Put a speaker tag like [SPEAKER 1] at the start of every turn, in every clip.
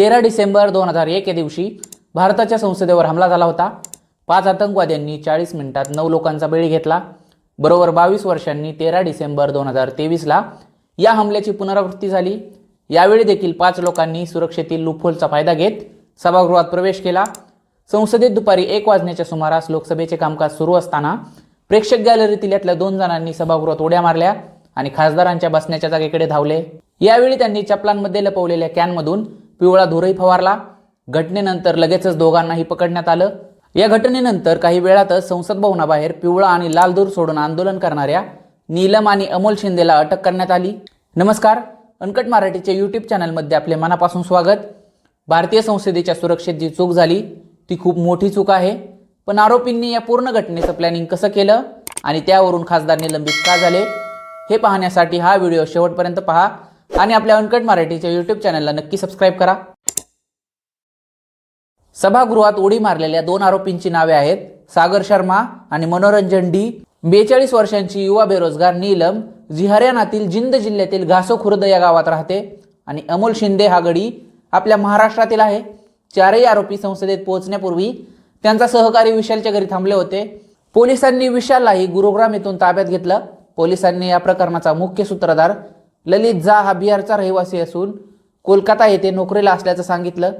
[SPEAKER 1] तेरा डिसेंबर दोन हजार एक या दिवशी भारताच्या संसदेवर हमला झाला होता. पाच आतंकवाद्यांनी चाळीस मिनिटात नऊ लोकांचा बळी घेतला. बरोबर बावीस वर्षांनी तेरा डिसेंबर दोन हजार तेवीसला या हमल्याची पुनरावृत्ती झाली. यावेळी देखील पाच लोकांनी सुरक्षेतील लुफोलचा फायदा घेत सभागृहात प्रवेश केला. संसदेत दुपारी एक वाजण्याच्या सुमारास लोकसभेचे कामकाज सुरू असताना प्रेक्षक गॅलरीतील यातल्या दोन जणांनी सभागृहात उड्या मारल्या आणि खासदारांच्या बसण्याच्या जागेकडे धावले. यावेळी त्यांनी चपलांमध्ये लपवलेल्या कॅनमधून पिवळा धुरही फवारला. घटनेनंतर लगेचच दोघांनाही पकडण्यात आलं. या घटनेनंतर काही वेळातच संसद भवनाबाहेर पिवळा आणि लाल धूर सोडून आंदोलन करणाऱ्या नीलम आणि अमोल शिंदेला अटक करण्यात आली. नमस्कार अनकट मराठीच्या यूट्यूब चॅनलमध्ये आपले मनापासून स्वागत. भारतीय संसदेच्या सुरक्षेत जी चूक झाली ती खूप मोठी चूक आहे. पण आरोपींनी या पूर्ण घटनेचं प्लॅनिंग कसं केलं आणि त्यावरून खासदार निलंबित का झाले हे पाहण्यासाठी हा व्हिडिओ शेवटपर्यंत पहा. आणि आपल्या अनकट मराठीच्या यूट्यूब चॅनलला नक्की सबस्क्राईब करा. सभागृहात उडी मारलेल्या दोन आरोपींची नावे आहेत सागर शर्मा आणि मनोरंजन डी. बेचाळीस वर्षांची युवा बेरोजगार नीलम जी हरियाणातील जिंद जिल्ह्यातील घासो खुर्द या गावात राहते आणि अमोल शिंदे हा गडी आपल्या महाराष्ट्रातील आहे. चारही आरोपी संसदेत पोहोचण्यापूर्वी त्यांचा सहकारी विशालच्या घरी थांबले होते. पोलिसांनी विशाललाही गुरुग्राम येथून ताब्यात घेतलं. पोलिसांनी या प्रकरणाचा मुख्य सूत्रधार ललित झा हा बिहारचा रहिवासी असून कोलकाता येथे नोकरीला असल्याचं सांगितलं.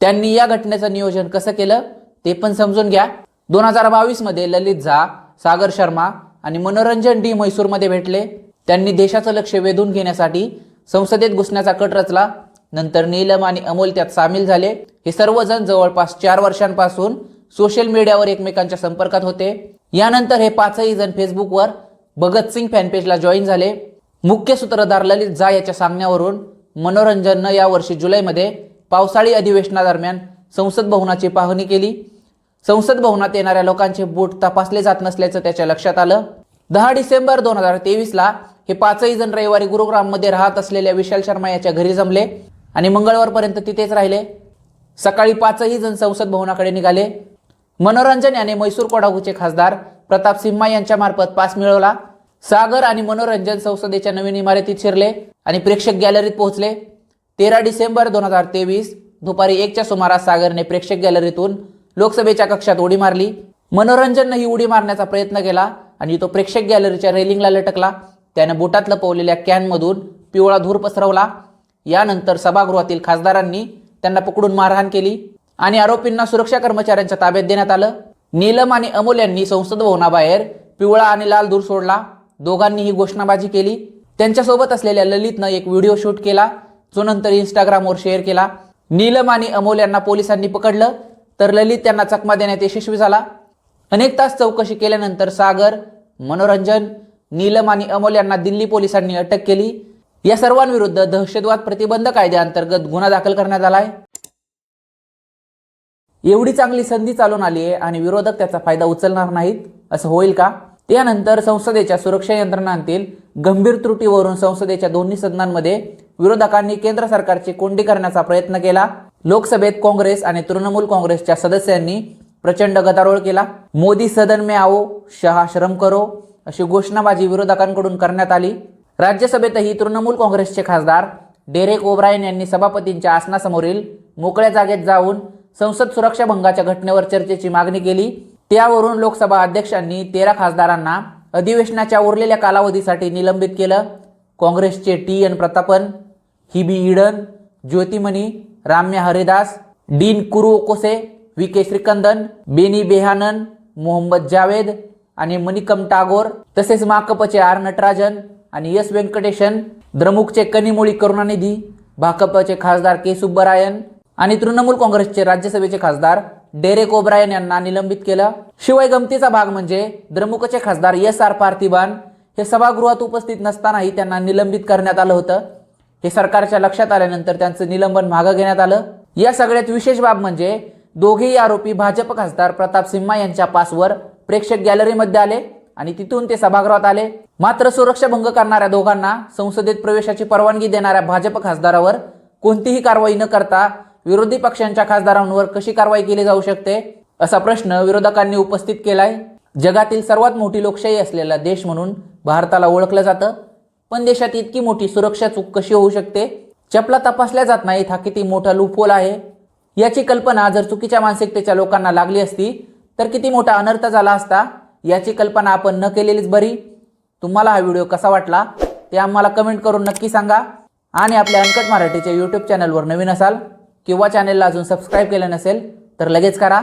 [SPEAKER 1] त्यांनी या घटनेचं नियोजन कसं केलं ते पण समजून घ्या. दोन हजार बावीसमध्ये ललित झा सागर शर्मा आणि मनोरंजन डी म्हैसूरमध्ये भेटले. त्यांनी देशाचं लक्ष वेधून घेण्यासाठी संसदेत घुसण्याचा कट रचला. नंतर नीलम आणि अमोल त्यात सामील झाले. हे सर्वजण जवळपास चार वर्षांपासून सोशल मीडियावर एकमेकांच्या संपर्कात होते. यानंतर हे पाचही जण फेसबुकवर भगतसिंग फॅनपेजला जॉईन झाले. मुख्य सूत्रधार ललित झा याच्या सांगण्यावरून मनोरंजननं यावर्षी जुलैमध्ये पावसाळी अधिवेशनादरम्यान संसद भवनाची पाहणी केली. संसद भवनात येणाऱ्या लोकांचे बूट तपासले जात नसल्याचं त्याच्या लक्षात आलं. दहा डिसेंबर दोन हजार तेवीसला हे पाचही जण रविवारी गुरुग्राममध्ये राहत असलेल्या विशाल शर्मा याच्या घरी जमले आणि मंगळवारपर्यंत तिथेच राहिले. सकाळी पाचही जण संसद भवनाकडे निघाले. मनोरंजन याने मैसूर कोडागूचे खासदार प्रताप सिम्हा यांच्यामार्फत पास मिळवला. सागर आणि मनोरंजन संसदेच्या नवीन इमारतीत शिरले आणि प्रेक्षक गॅलरीत पोहोचले. तेरा डिसेंबर दोन हजार तेवीस दुपारी एकच्या सुमारास सागरने प्रेक्षक गॅलरीतून लोकसभेच्या कक्षात उडी मारली. मनोरंजननं ही उडी मारण्याचा प्रयत्न केला आणि तो प्रेक्षक गॅलरीच्या रेलिंगला लटकला. त्यानं बोटात लपवलेल्या कॅनमधून पिवळा धूर पसरवला. यानंतर सभागृहातील खासदारांनी त्यांना पकडून मारहाण केली आणि आरोपींना सुरक्षा कर्मचाऱ्यांच्या ताब्यात देण्यात आलं. नीलम आणि अमोल यांनी संसद भवनाबाहेर पिवळा आणि लाल धूर सोडला. दोघांनी ही घोषणाबाजी केली. त्यांच्यासोबत असलेल्या ललितनं एक व्हिडिओ शूट केला जो नंतर इंस्टाग्रामवर शेअर केला. नीलम आणि अमोल यांना पोलिसांनी पकडलं तर ललित त्यांना चकमा देण्यात यशस्वी झाला. अनेक तास चौकशी केल्यानंतर सागर मनोरंजन नीलम आणि अमोल यांना दिल्ली पोलिसांनी अटक केली. या सर्वांविरुद्ध दहशतवाद प्रतिबंध कायद्याअंतर्गत गुन्हा दाखल करण्यात आलाय. एवढी चांगली संधी चालून आली आहे आणि विरोधक त्याचा फायदा उचलणार नाहीत असं होईल का? त्यानंतर संसदेच्या सुरक्षा यंत्रणांतील गंभीर त्रुटीवरून संसदेच्या दोन्ही सदनांमध्ये विरोधकांनी केंद्र सरकारची कोंडी करण्याचा प्रयत्न केला. लोकसभेत काँग्रेस आणि तृणमूल काँग्रेसच्या सदस्यांनी प्रचंड गदारोळ केला. मोदी सदन में आओ शहा श्रम करो अशी घोषणाबाजी विरोधकांकडून करण्यात आली. राज्यसभेतही तृणमूल काँग्रेसचे खासदार डेरेक ओब्रायन यांनी सभापतींच्या आसनासमोरील मोकळ्या जागेत जाऊन संसद सुरक्षा भंगाच्या घटनेवर चर्चेची मागणी केली. त्यावरून लोकसभा अध्यक्षांनी तेरा खासदारांना अधिवेशनाच्या उरलेल्या कालावधीसाठी निलंबित केलं. काँग्रेसचे T. N. Prathapan Hibi Eden Jothimani Ramya Haridas Dean Kuriakose V. K. Sreekandan Benny Behanan Mohammed Javed आणि मणिकम टागोर तसेच माकपचे आर. नटराजन आणि एस. व्यंकटेशन द्रमुकचे कनिमोळी करुणानिधी भाकपचे खासदार के. सुब्बरायन आणि तृणमूल काँग्रेसचे राज्यसभेचे खासदार डेरेक ओब्रायन यांना निलंबित केलं. शिवाय गमतीचा भाग म्हणजे द्रमुकचे खासदार एस आर पार्थिबान हे सभागृहात उपस्थित नसतानाही त्यांना निलंबित करण्यात आलं होतं. हे सरकारच्या लक्षात आल्यानंतर त्यांचं निलंबन मागं घेण्यात आलं. या सगळ्यात विशेष बाब म्हणजे दोघेही आरोपी भाजप खासदार प्रताप सिम्हा यांच्या पासवर प्रेक्षक गॅलरीमध्ये आले आणि तिथून ते सभागृहात आले. मात्र सुरक्षा भंग करणाऱ्या दोघांना संसदेत प्रवेशाची परवानगी देणाऱ्या भाजप खासदारावर कोणतीही कारवाई न करता विरोधी पक्षांच्या खासदारांवर कशी कारवाई केली जाऊ शकते? असा प्रश्न विरोधकांनी उपस्थित केलाय. जगातील सर्वात मोठी लोकशाही असलेला देश म्हणून भारताला ओळखलं जातं. पण देशात इतकी मोठी सुरक्षा चूक कशी होऊ शकते? चपला तपासल्या जात नाहीत हा किती मोठा लूपहोल आहे. याची कल्पना जर चुकीच्या मानसिकतेच्या लोकांना लागली असती तर किती मोठा अनर्थ झाला असता? याची कल्पना आपण न केलेलीच बरी. तुम्हाला हा व्हिडिओ कसा वाटला? ते आम्हाला कमेंट करून नक्की सांगा. आणि आपल्या अनकट मराठीच्या यूट्यूब चॅनलवर नवीन असाल किंवा चॅनेलला अजून सबस्क्राईब केलं नसेल तर लगेच करा.